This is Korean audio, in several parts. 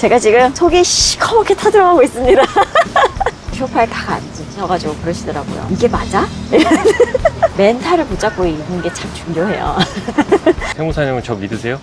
제가 지금 속이 시커멓게 타들어가고 있습니다. 쇼파에 다 앉으셔가지고 그러시더라고요. 이게 맞아? 멘탈을 붙잡고 있는 게 참 중요해요. 세무사님은 저 믿으세요?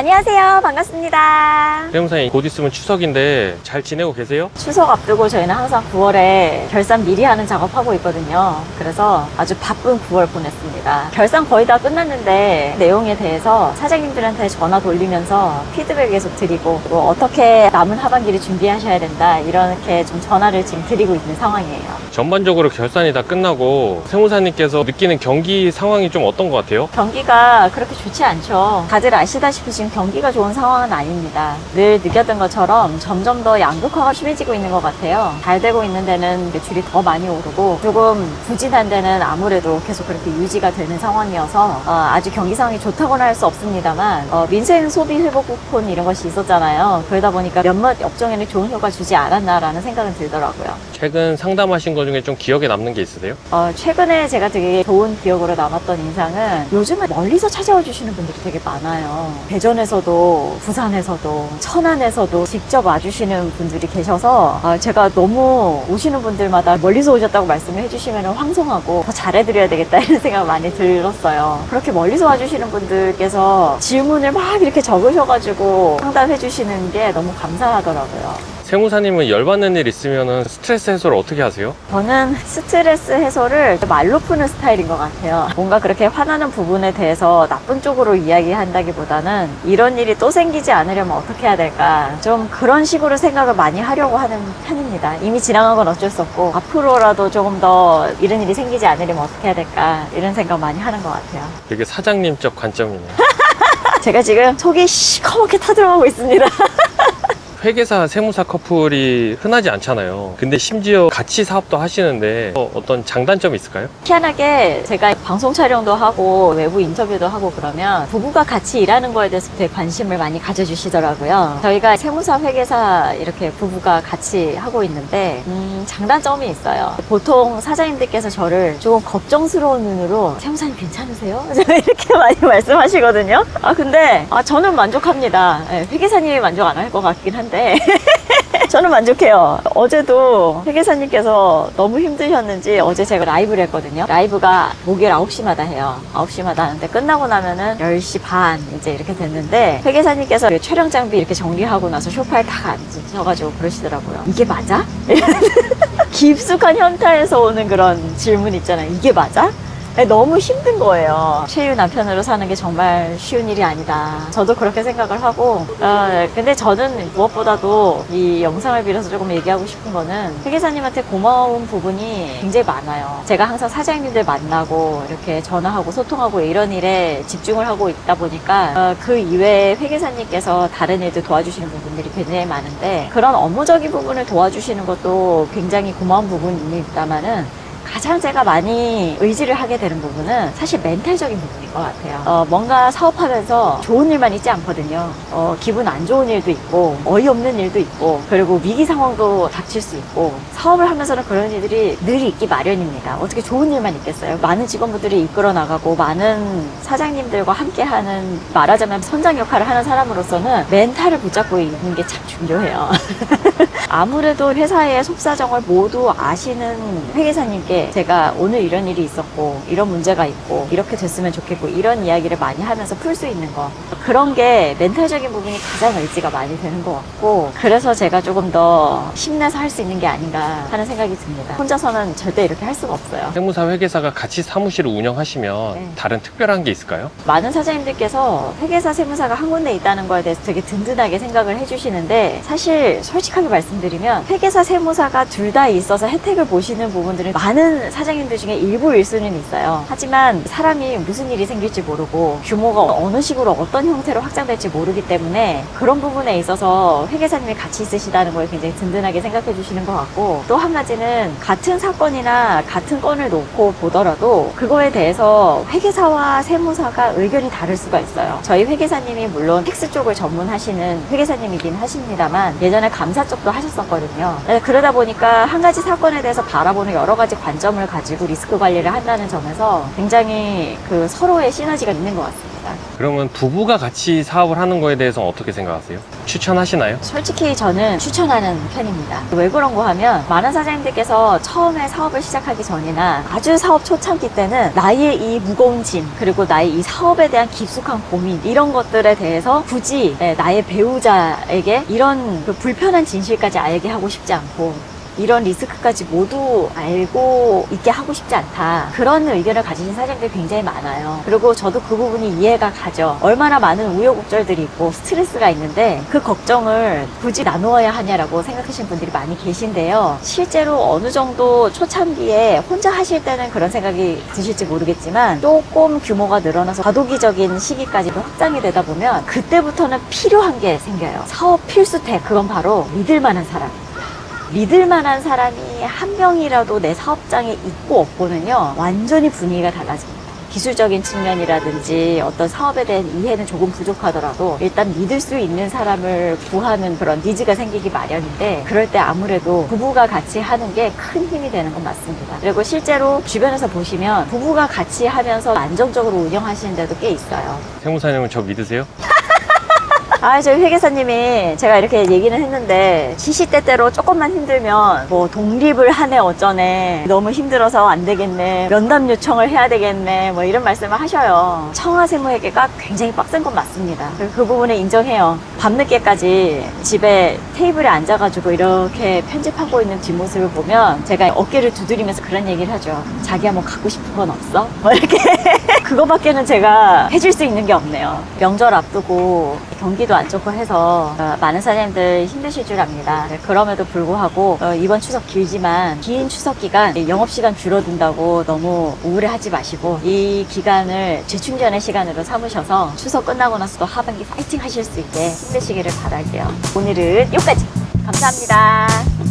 안녕하세요. 반갑습니다. 세무사님 곧 있으면 추석인데 잘 지내고 계세요? 추석 앞두고 저희는 항상 9월에 결산 미리 하는 작업하고 있거든요. 그래서 아주 바쁜 9월 보냈습니다. 결산 거의 다 끝났는데 내용에 대해서 사장님들한테 전화 돌리면서 피드백 계속 드리고 또 어떻게 남은 하반기를 준비하셔야 된다 이렇게 좀 전화를 지금 드리고 있는 상황이에요. 전반적으로 결산이 다 끝나고 세무사님께서 느끼는 경기 상황이 좀 어떤 것 같아요? 경기가 그렇게 좋지 않죠. 다들 아시다시피 지금 경기가 좋은 상황은 아닙니다. 늘 느꼈던 것처럼 점점 더 양극화가 심해지고 있는 것 같아요. 잘 되고 있는 데는 매출이 더 많이 오르고 조금 부진한 데는 아무래도 계속 그렇게 유지가 되는 상황이어서 어, 아주 경기 상황이 좋다고는 할 수 없습니다만 어, 민생 소비 회복 쿠폰 이런 것이 있었잖아요. 그러다 보니까 몇몇 업종에는 좋은 효과 주지 않았나라는 생각은 들더라고요. 최근 상담하신 것 중에 좀 기억에 남는 게 있으세요? 어, 최근에 제가 되게 좋은 기억으로 남았던 인상은 요즘에 멀리서 찾아와 주시는 분들이 되게 많아요. 대전에서도, 부산에서도, 천안에서도 직접 와주시는 분들이 계셔서 어, 제가 너무 오시는 분들마다 멀리서 오셨다고 말씀을 해주시면 황송하고 더 잘해드려야 되겠다 이런 생각 많이 들었어요. 그렇게 멀리서 와주시는 분들께서 질문을 막 이렇게 적으셔가지고 상담해 주시는 게 너무 감사하더라고요. 세무사님은 열받는 일 있으면 스트레스 해소를 어떻게 하세요? 저는 스트레스 해소를 말로 푸는 스타일인 것 같아요. 뭔가 그렇게 화나는 부분에 대해서 나쁜 쪽으로 이야기한다기보다는 이런 일이 또 생기지 않으려면 어떻게 해야 될까. 좀 그런 식으로 생각을 많이 하려고 하는 편입니다. 이미 지나간 건 어쩔 수 없고 앞으로라도 조금 더 이런 일이 생기지 않으려면 어떻게 해야 될까. 이런 생각 많이 하는 것 같아요. 되게 사장님적 관점이네요. 제가 지금 속이 시커멓게 타들어가고 있습니다. 회계사 세무사 커플이 흔하지 않잖아요. 근데 심지어 같이 사업도 하시는데 어, 어떤 장단점이 있을까요? 희한하게 제가 방송 촬영도 하고 외부 인터뷰도 하고 그러면 부부가 같이 일하는 거에 대해서 되게 관심을 많이 가져주시더라고요. 저희가 세무사 회계사 이렇게 부부가 같이 하고 있는데 음, 장단점이 있어요. 보통 사장님들께서 저를 조금 걱정스러운 눈으로 세무사님 괜찮으세요? 이렇게 많이 말씀하시거든요. 아 근데 아, 저는 만족합니다. 예, 회계사님이 만족 안 할 것 같긴 한데 저는 만족해요. 어제도 회계사님께서 너무 힘드셨는지 어제 제가 라이브를 했거든요. 라이브가 목요일 9시마다 해요. 9시마다 하는데 끝나고 나면은 10시 반 이제 이렇게 됐는데 회계사님께서 그 촬영 장비 이렇게 정리하고 나서 소파에 다 앉으셔가지고 그러시더라고요. 이게 맞아? 깊숙한 현타에서 오는 그런 질문 있잖아요. 이게 맞아? 네, 너무 힘든 거예요. 최유 남편으로 사는 게 정말 쉬운 일이 아니다. 저도 그렇게 생각을 하고, 어, 근데 저는 무엇보다도 이 영상을 빌어서 조금 얘기하고 싶은 거는 회계사님한테 고마운 부분이 굉장히 많아요. 제가 항상 사장님들 만나고 이렇게 전화하고 소통하고 이런 일에 집중을 하고 있다 보니까 어, 그 이외에 회계사님께서 다른 일들 도와주시는 부분들이 굉장히 많은데 그런 업무적인 부분을 도와주시는 것도 굉장히 고마운 부분입니다만은 가장 제가 많이 의지를 하게 되는 부분은 사실 멘탈적인 부분인 것 같아요. 어, 뭔가 사업하면서 좋은 일만 있지 않거든요. 어, 기분 안 좋은 일도 있고, 어이없는 일도 있고, 그리고 위기 상황도 닥칠 수 있고, 사업을 하면서는 그런 일들이 늘 있기 마련입니다. 어떻게 좋은 일만 있겠어요? 많은 직원분들이 이끌어 나가고, 많은 사장님들과 함께하는, 말하자면 선장 역할을 하는 사람으로서는 멘탈을 붙잡고 있는 게 참 중요해요. 아무래도 회사의 속사정을 모두 아시는 회계사님께 제가 오늘 이런 일이 있었고 이런 문제가 있고 이렇게 됐으면 좋겠고 이런 이야기를 많이 하면서 풀 수 있는 거 그런 게 멘탈적인 부분이 가장 의지가 많이 되는 것 같고 그래서 제가 조금 더 힘내서 할 수 있는 게 아닌가 하는 생각이 듭니다. 혼자서는 절대 이렇게 할 수가 없어요. 세무사 회계사가 같이 사무실을 운영하시면 네. 다른 특별한 게 있을까요? 많은 사장님들께서 회계사 세무사가 한 군데 있다는 거에 대해서 되게 든든하게 생각을 해주시는데 사실 솔직하게 말씀 드리면 회계사 세무사가 둘 다 있어서 혜택을 보시는 부분들은 많은 사장님들 중에 일부일 수는 있어요. 하지만 사람이 무슨 일이 생길지 모르고 규모가 어느 식으로 어떤 형태로 확장될지 모르기 때문에 그런 부분에 있어서 회계사님이 같이 있으시다는 걸 굉장히 든든하게 생각해 주시는 것 같고 또 한 가지는 같은 사건이나 같은 건을 놓고 보더라도 그거에 대해서 회계사와 세무사가 의견이 다를 수가 있어요. 저희 회계사님이 물론 텍스 쪽을 전문하시는 회계사님이긴 하십니다만 예전에 감사 쪽도 하셨 었거든요. 네, 그러다 보니까 한 가지 사건에 대해서 바라보는 여러 가지 관점을 가지고 리스크 관리를 한다는 점에서 굉장히 그 서로의 시너지가 있는 것 같습니다. 그러면 부부가 같이 사업을 하는 거에 대해서 어떻게 생각하세요? 추천하시나요? 솔직히 저는 추천하는 편입니다. 왜 그런가 하면 많은 사장님들께서 처음에 사업을 시작하기 전이나 아주 사업 초창기 때는 나의 이 무거운 짐 그리고 나의 이 사업에 대한 깊숙한 고민 이런 것들에 대해서 굳이 네, 나의 배우자에게 이런 그 불편한 진실까지 알게 하고 싶지 않고 이런 리스크까지 모두 알고 있게 하고 싶지 않다. 그런 의견을 가지신 사장님들이 굉장히 많아요. 그리고 저도 그 부분이 이해가 가죠. 얼마나 많은 우여곡절들이 있고 스트레스가 있는데 그 걱정을 굳이 나누어야 하냐라고 생각하시는 분들이 많이 계신데요. 실제로 어느 정도 초창기에 혼자 하실 때는 그런 생각이 드실지 모르겠지만 조금 규모가 늘어나서 과도기적인 시기까지 확장이 되다 보면 그때부터는 필요한 게 생겨요. 사업 필수템 그건 바로 믿을 만한 사람. 믿을 만한 사람이 한 명이라도 내 사업장에 있고 없고는요, 완전히 분위기가 달라집니다. 기술적인 측면이라든지 어떤 사업에 대한 이해는 조금 부족하더라도 일단 믿을 수 있는 사람을 구하는 그런 니즈가 생기기 마련인데 그럴 때 아무래도 부부가 같이 하는 게 큰 힘이 되는 건 맞습니다. 그리고 실제로 주변에서 보시면 부부가 같이 하면서 안정적으로 운영하시는 데도 꽤 있어요. 세무사님은 저 믿으세요? 아, 저희 회계사님이 제가 이렇게 얘기는 했는데 시시때때로 조금만 힘들면 뭐 독립을 하네 어쩌네 너무 힘들어서 안 되겠네 면담 요청을 해야 되겠네 뭐 이런 말씀을 하셔요. 청와세무회계가 굉장히 빡센 건 맞습니다. 그그 부분에 인정해요. 밤늦게까지 집에 테이블에 앉아가지고 이렇게 편집하고 있는 뒷모습을 보면 제가 어깨를 두드리면서 그런 얘기를 하죠. 자기야 뭐 갖고 싶은 건 없어? 뭐 이렇게 그거밖에는 제가 해줄 수 있는 게 없네요. 명절 앞두고 경기도 안 좋고 해서 어, 많은 사장님들 힘드실 줄 압니다. 네, 그럼에도 불구하고 어, 이번 추석 길지만 긴 추석 기간 영업시간 줄어든다고 너무 우울해하지 마시고 이 기간을 재충전의 시간으로 삼으셔서 추석 끝나고 나서도 하반기 파이팅 하실 수 있게 힘내시기를 바랄게요. 오늘은 여기까지. 감사합니다.